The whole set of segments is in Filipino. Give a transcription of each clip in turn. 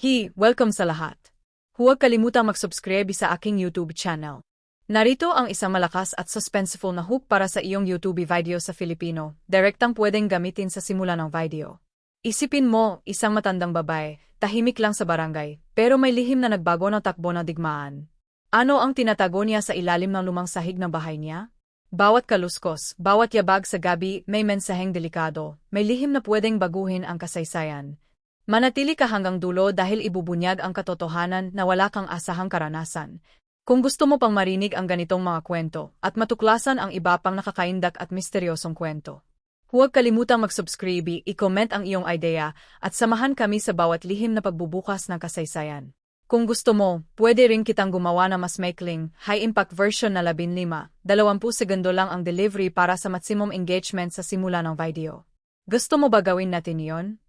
Hi, welcome sa lahat. Huwag kalimutang mag-subscribe sa aking YouTube channel. Narito ang isang malakas at suspenseful na hook para sa iyong YouTube video sa Filipino, direktang pwedeng gamitin sa simula ng video. Isipin mo, isang matandang babae, tahimik lang sa barangay, pero may lihim na nagbago ng takbo ng digmaan. Ano ang tinatago niya sa ilalim ng lumang sahig ng bahay niya? Bawat kaluskos, bawat yabag sa gabi may mensaheng delikado, may lihim na pwedeng baguhin ang kasaysayan. Manatili ka hanggang dulo dahil ibubunyag ang katotohanan na wala kang asahang karanasan. Kung gusto mo pang marinig ang ganitong mga kwento at matuklasan ang iba pang nakakaindak at misteryosong kwento. Huwag kalimutang mag-subscribe, i-comment ang iyong idea at samahan kami sa bawat lihim na pagbubukas ng kasaysayan. Kung gusto mo, pwede rin kitang gumawa na mas maikling, high-impact version na 15, 20 segundo lang ang delivery para sa maximum engagement sa simula ng video. Gusto mo ba gawin natin yon?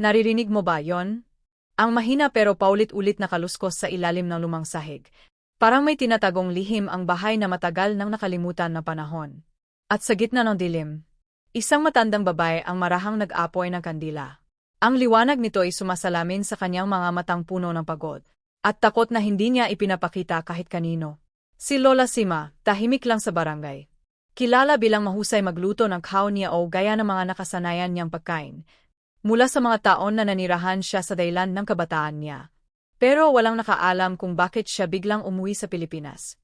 Naririnig mo ba yon? Ang mahina pero paulit-ulit na kaluskos sa ilalim ng lumang sahig. Parang may tinatagong lihim ang bahay na matagal nang nakalimutan na panahon. At sa gitna ng dilim, isang matandang babae ang marahang nag-apoy ng kandila. Ang liwanag nito ay sumasalamin sa kanyang mga matang puno ng pagod. At takot na hindi niya ipinapakita kahit kanino. Si Lola Sima, tahimik lang sa barangay. Kilala bilang mahusay magluto ng kaon niya o gaya ng mga nakasanayan niyang pagkain. Mula sa mga taon na nanirahan siya sa daylan ng kabataan niya. Pero walang nakaalam kung bakit siya biglang umuwi sa Pilipinas.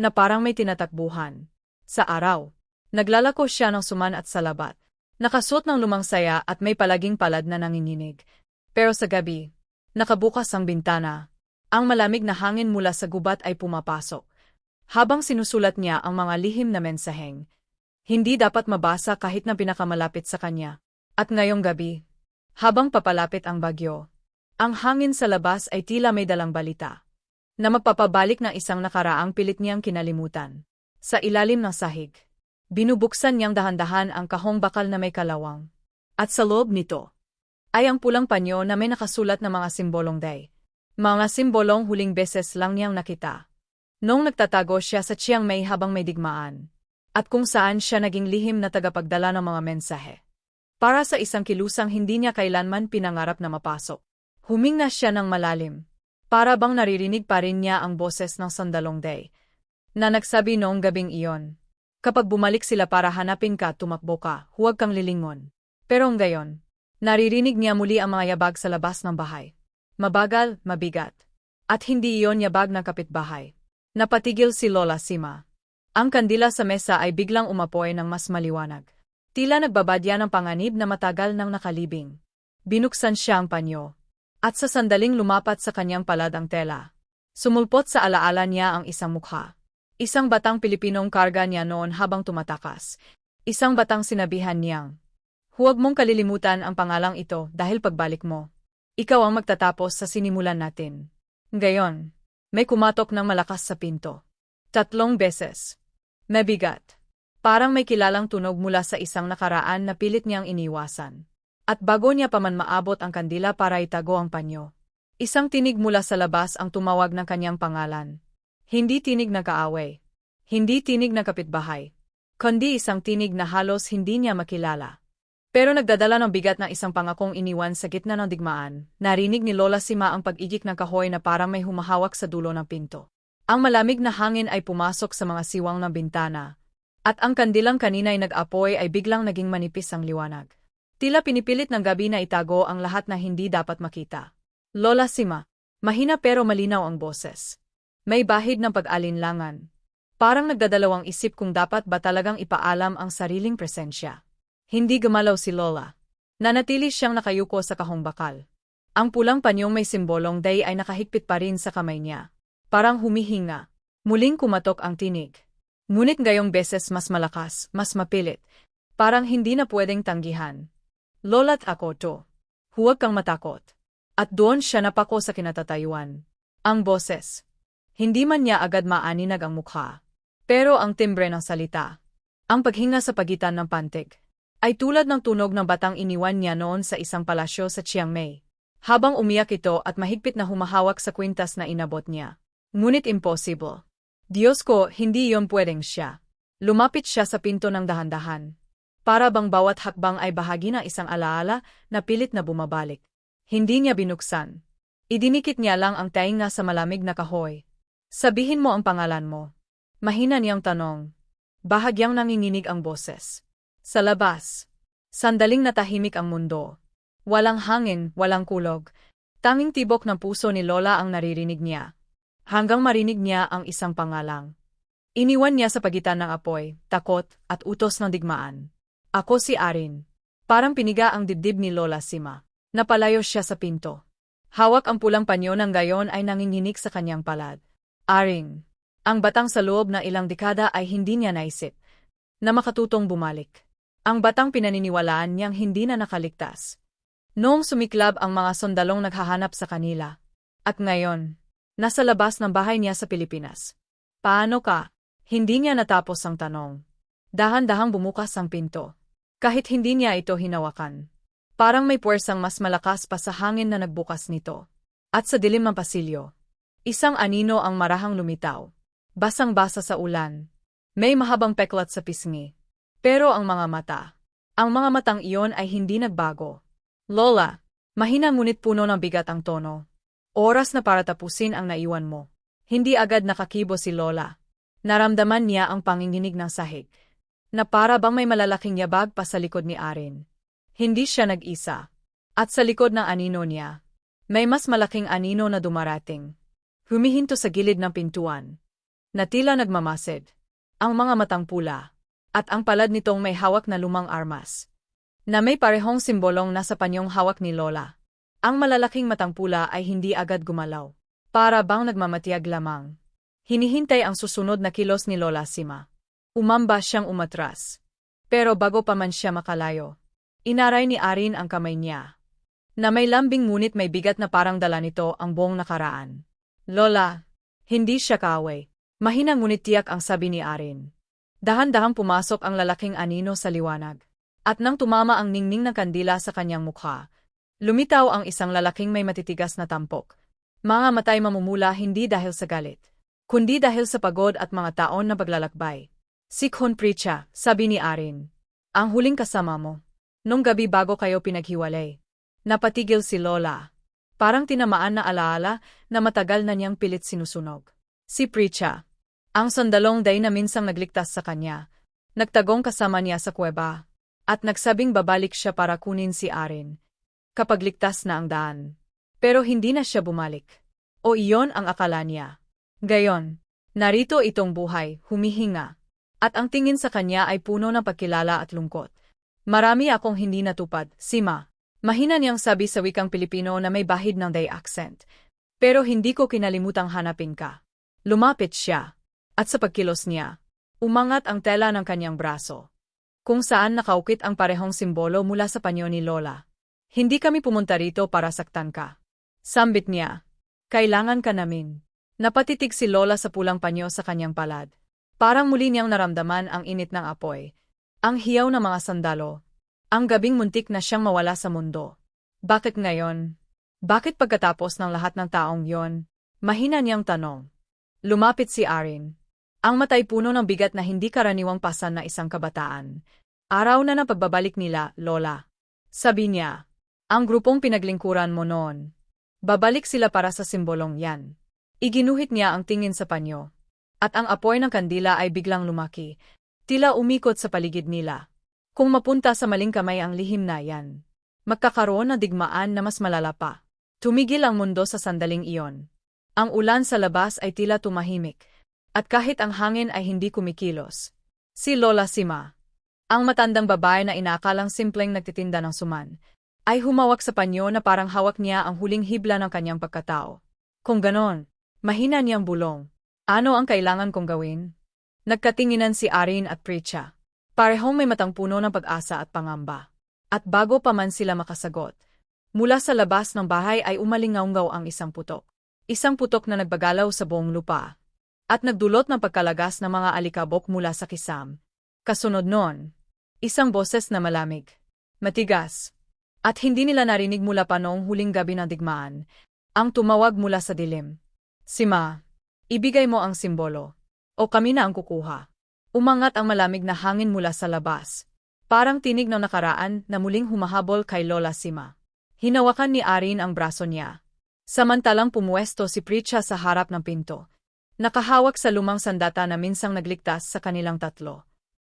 Na parang may tinatakbuhan. Sa araw, naglalako siya ng suman at salabat. Nakasuot ng lumang saya at may palaging palad na nanginginig. Pero sa gabi, nakabukas ang bintana, ang malamig na hangin mula sa gubat ay pumapasok. Habang sinusulat niya ang mga lihim na mensaheng, hindi dapat mabasa kahit na pinakamalapit sa kanya. At ngayong gabi, habang papalapit ang bagyo, ang hangin sa labas ay tila may dalang balita na magpapabalik ng isang nakaraang pilit niyang kinalimutan. Sa ilalim ng sahig, binubuksan niyang dahan-dahan ang kahong bakal na may kalawang. At sa loob nito, ay ang pulang panyo na may nakasulat na mga simbolong day. Mga simbolong huling beses lang niyang nakita. Nung nagtatago siya sa Chiang Mai habang may digmaan. At kung saan siya naging lihim na tagapagdala ng mga mensahe. Para sa isang kilusang hindi niya kailanman pinangarap na mapasok. Huminga siya ng malalim. Para bang naririnig pa rin niya ang boses ng sandalong day. Na nagsabi noong gabing iyon. Kapag bumalik sila para hanapin ka tumakbo ka, huwag kang lilingon. Pero ngayon, naririnig niya muli ang mga yabag sa labas ng bahay. Mabagal, mabigat. At hindi iyon yabag ng kapitbahay. Napatigil si Lola Sima. Ang kandila sa mesa ay biglang umapoy ng mas maliwanag. Tila nagbabadya ng panganib na matagal nang nakalibing. Binuksan siya ang panyo. At sa sandaling lumapat sa kanyang palad ang tela. Sumulpot sa alaala niya ang isang mukha. Isang batang Pilipinong karga niya noon habang tumatakas. Isang batang sinabihan niyang, Huwag mong kalilimutan ang pangalang ito dahil pagbalik mo, ikaw ang magtatapos sa sinimulan natin. Gayon, may kumatok ng malakas sa pinto. Tatlong beses. Mabigat. Parang may kilalang tunog mula sa isang nakaraan na pilit niyang iniwasan. At bago niya pa man maabot ang kandila para itago ang panyo. Isang tinig mula sa labas ang tumawag ng kanyang pangalan. Hindi tinig na kaaway. Hindi tinig na kapitbahay. Kundi isang tinig na halos hindi niya makilala. Pero nagdadala ng bigat ng isang pangakong iniwan sa gitna ng digmaan, narinig ni Lola Sima ang pag-igik ng kahoy na parang may humahawak sa dulo ng pinto. Ang malamig na hangin ay pumasok sa mga siwang ng bintana, at ang kandilang kanina ay nag-apoy ay biglang naging manipis ang liwanag. Tila pinipilit ng gabi na itago ang lahat na hindi dapat makita. Lola Sima, mahina pero malinaw ang boses. May bahid ng pag-alinlangan. Parang nagdadalawang isip kung dapat ba talagang ipaalam ang sariling presensya. Hindi gumalaw si Lola. Nanatili siyang nakayuko sa kahong bakal. Ang pulang panyong may simbolong day ay nakahigpit pa rin sa kamay niya. Parang humihinga. Muling kumatok ang tinig. Ngunit gayong beses mas malakas, mas mapilit. Parang hindi na pwedeng tanggihan. Lola't ako to. Huwag kang matakot. At doon siya napako sa kinatatayuan. Ang boses. Hindi man niya agad maaninag ang mukha. Pero ang timbre ng salita. Ang paghinga sa pagitan ng pantig ay tulad ng tunog ng batang iniwan niya noon sa isang palasyo sa Chiang Mai. Habang umiyak ito at mahigpit na humahawak sa kwintas na inabot niya. Ngunit impossible. Diyos ko, hindi yon pwedeng siya. Lumapit siya sa pinto ng dahan-dahan. Para bang bawat hakbang ay bahagi ng isang alaala na pilit na bumabalik. Hindi niya binuksan. Idinikit niya lang ang tainga sa malamig na kahoy. Sabihin mo ang pangalan mo. Mahina niyang tanong. Bahagyang nanginginig ang boses. Sa labas. Sandaling natahimik ang mundo. Walang hangin, walang kulog. Tanging tibok ng puso ni Lola ang naririnig niya. Hanggang marinig niya ang isang pangalang. Iniwan niya sa pagitan ng apoy, takot, at utos ng digmaan. Ako si Arin. Parang piniga ang dibdib ni Lola Sima. Napalayo siya sa pinto. Hawak ang pulang panyo ng gayon ay nanginginig sa kanyang palad. Aring. Ang batang sa loob ng ilang dekada ay hindi niya naisip na makatutong bumalik. Ang batang pinaniniwalaan niyang hindi na nakaligtas. Noong sumiklab ang mga sundalong naghahanap sa kanila. At ngayon, nasa labas ng bahay niya sa Pilipinas. Paano ka? Hindi niya natapos ang tanong. Dahan-dahang bumukas ang pinto. Kahit hindi niya ito hinawakan. Parang may puwersang mas malakas pa sa hangin na nagbukas nito. At sa dilim ng pasilyo, isang anino ang marahang lumitaw. Basang-basa sa ulan. May mahabang peklat sa pisngi. Pero ang mga mata, ang mga matang iyon ay hindi nagbago. Lola, mahina ngunit puno ng bigat ang tono. Oras na para tapusin ang naiwan mo. Hindi agad nakakibo si Lola. Naramdaman niya ang panginginig ng sahig. Na para bang may malalaking yabag pa sa likod ni Arin. Hindi siya nag-isa. At sa likod ng anino niya, may mas malaking anino na dumarating. Humihinto sa gilid ng pintuan. Na tila nagmamasid. Ang mga matang pula. At ang palad nitong may hawak na lumang armas. Na may parehong simbolong nasa panyong hawak ni Lola. Ang malalaking matang pula ay hindi agad gumalaw. Para bang nagmamatiyag lamang. Hinihintay ang susunod na kilos ni Lola Sima. Umamba siyang umatras. Pero bago pa man siya makalayo, Inaray ni Arin ang kamay niya. Na may lambing ngunit may bigat na parang dala nito ang buong nakaraan. Lola, hindi siya kaaway. Mahina ngunit tiyak ang sabi ni Arin. Dahan-dahang pumasok ang lalaking anino sa liwanag. At nang tumama ang ningning ng kandila sa kanyang mukha, lumitaw ang isang lalaking may matitigas na tampok. Mga matay mamumula hindi dahil sa galit, kundi dahil sa pagod at mga taon na paglalakbay. Sikhon Pricha, sabi ni Arin. Ang huling kasama mo. Nung gabi bago kayo pinaghiwalay. Napatigil si Lola. Parang tinamaan na alaala na matagal na niyang pilit sinusunog. Si Pricha. Ang sandalong day na minsang nagligtas sa kanya. Nagtagong kasama niya sa kuweba. At nagsabing babalik siya para kunin si Arin. Kapag ligtas na ang daan. Pero hindi na siya bumalik. O iyon ang akala niya. Gayon, narito itong buhay, humihinga. At ang tingin sa kanya ay puno ng pagkilala at lungkot. Marami akong hindi natupad, Sima. Mahina niyang sabi sa wikang Pilipino na may bahid ng day accent. Pero hindi ko kinalimutang hanapin ka. Lumapit siya. At sa pagkilos niya, umangat ang tela ng kanyang braso. Kung saan nakaukit ang parehong simbolo mula sa panyo ni Lola. Hindi kami pumunta rito para saktan ka. Sambit niya. Kailangan ka namin. Napatitig si Lola sa pulang panyo sa kanyang palad. Parang muli niyang naramdaman ang init ng apoy. Ang hiyaw ng mga sandalo. Ang gabing muntik na siyang mawala sa mundo. Bakit ngayon? Bakit pagkatapos ng lahat ng taong yon? Mahina niyang tanong. Lumapit si Arin. Ang matay puno ng bigat na hindi karaniwang pasan na isang kabataan. Araw na ng pagbabalik nila, Lola. Sabi niya, ang grupong pinaglingkuran mo noon. Babalik sila para sa simbolong yan. Iginuhit niya ang tingin sa panyo. At ang apoy ng kandila ay biglang lumaki, Tila umikot sa paligid nila. Kung mapunta sa maling kamay ang lihim na yan, magkakaroon na digmaan na mas malala pa. Tumigil ang mundo sa sandaling iyon. Ang ulan sa labas ay tila tumahimik, at kahit ang hangin ay hindi kumikilos. Si Lola Sima, ang matandang babae na inakalang simpleng nagtitinda ng suman, ay humawak sa panyo na parang hawak niya ang huling hibla ng kanyang pagkatao. Kung ganon, mahina niyang bulong. Ano ang kailangan kong gawin? Nagkatinginan si Arin at Precha. Parehong may matang puno ng pag-asa at pangamba. At bago pa man sila makasagot, mula sa labas ng bahay ay umalingaunggaw ang isang putok. Isang putok na nagbagalaw sa buong lupa. At nagdulot ng pagkalagas ng mga alikabok mula sa kisam. Kasunod noon, isang boses na malamig, matigas, at hindi nila narinig mula pa noong huling gabi ng digmaan, ang tumawag mula sa dilim. Sima, ibigay mo ang simbolo. O kami na ang kukuha. Umangat ang malamig na hangin mula sa labas. Parang tinig ng nakaraan na muling humahabol kay Lola Sima. Hinawakan ni Arin ang braso niya. Samantalang pumuesto si Pritcha sa harap ng pinto. Nakahawak sa lumang sandata na minsang nagligtas sa kanilang tatlo.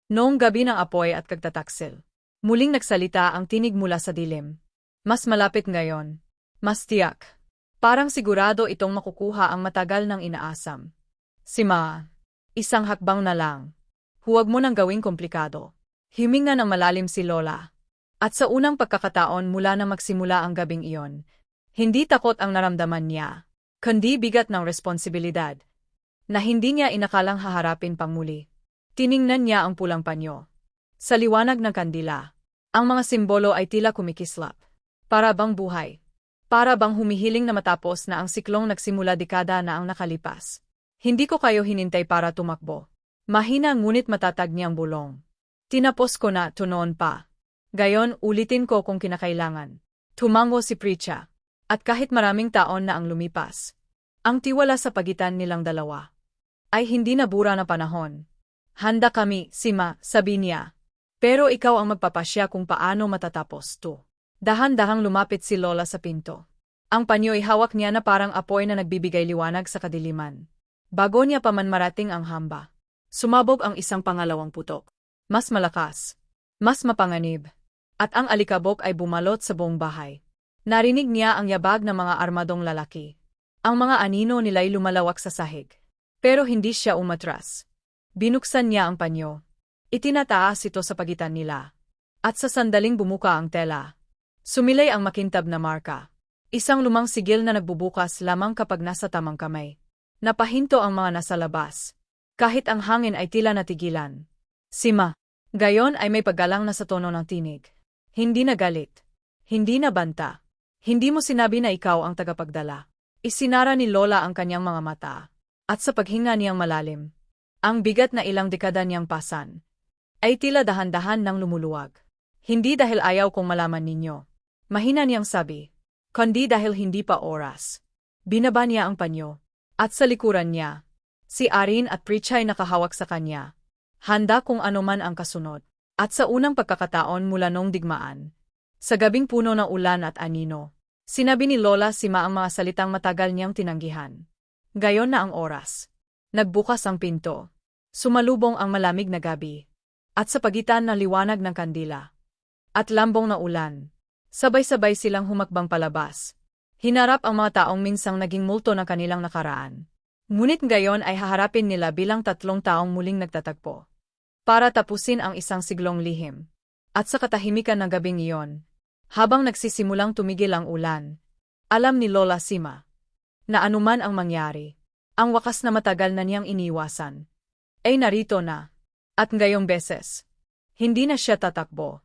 Noong gabi ng apoy at kagtataksil. Muling nagsalita ang tinig mula sa dilim. Mas malapit ngayon. Mas tiyak. Parang sigurado itong makukuha ang matagal ng inaasam. Si Ma. Isang hakbang na lang. Huwag mo nang gawing komplikado. Himinga ng malalim si Lola. At sa unang pagkakataon mula na magsimula ang gabing iyon, hindi takot ang naramdaman niya, kundi bigat ng responsibilidad, na hindi niya inakalang haharapin pang muli. Tiningnan niya ang pulang panyo. Sa liwanag ng kandila, ang mga simbolo ay tila kumikislap. Para bang buhay. Para bang humihiling na matapos na ang siklong nagsimula dekada na ang nakalipas. Hindi ko kayo hinintay para tumakbo. Mahina ngunit matatag niyang bulong. Tinapos ko na, tunoon pa. Gayon, ulitin ko kung kinakailangan. Tumango si Pritcha. At kahit maraming taon na ang lumipas, ang tiwala sa pagitan nilang dalawa ay hindi nabura na panahon. Handa kami, Sima, sabi niya. Pero ikaw ang magpapasya kung paano matatapos to. Dahan-dahang lumapit si Lola sa pinto. Ang panyo ay hawak niya na parang apoy na nagbibigay liwanag sa kadiliman. Bago niya pa man marating ang hamba, sumabog ang isang pangalawang putok. Mas malakas, mas mapanganib, at ang alikabok ay bumalot sa buong bahay. Narinig niya ang yabag ng mga armadong lalaki. Ang mga anino nila'y lumalawak sa sahig. Pero hindi siya umatras. Binuksan niya ang panyo. Itinataas ito sa pagitan nila. At sa sandaling bumuka ang tela. Sumilay ang makintab na marka. Isang lumang sigil na nagbubukas lamang kapag nasa tamang kamay. Napahinto ang mga nasa labas. Kahit ang hangin ay tila natigilan. Sima. Gayon ay may paggalang na sa tono ng tinig. Hindi na galit. Hindi na banta. Hindi mo sinabi na ikaw ang tagapagdala. Isinara ni Lola ang kanyang mga mata. At sa paghinga niyang malalim, ang bigat na ilang dekada niyang pasan, ay tila dahan-dahan nang lumuluwag. Hindi dahil ayaw kong malaman ninyo. Mahina niyang sabi, kundi dahil hindi pa oras. Binaba niya ang panyo. At sa likuran niya, si Arin at Prichay nakahawak sa kanya. Handa kung anuman ang kasunod. At sa unang pagkakataon mula nung digmaan, sa gabing puno ng ulan at anino, sinabi ni Lola si Ma ang mga salitang matagal niyang tinanggihan. Gayon na ang oras. Nagbukas ang pinto. Sumalubong ang malamig na gabi. At sa pagitan ng liwanag ng kandila. At lambong na ulan. Sabay-sabay silang humakbang palabas. Hinarap ang mga taong minsang naging multo ng kanilang nakaraan. Ngunit gayon ay haharapin nila bilang tatlong taong muling nagtatagpo. Para tapusin ang isang siglong lihim. At sa katahimikan ng gabing iyon, habang nagsisimulang tumigil ang ulan, alam ni Lola Sima na anuman ang mangyari, ang wakas na matagal na niyang iniwasan ay narito na. At ngayong beses, hindi na siya tatakbo.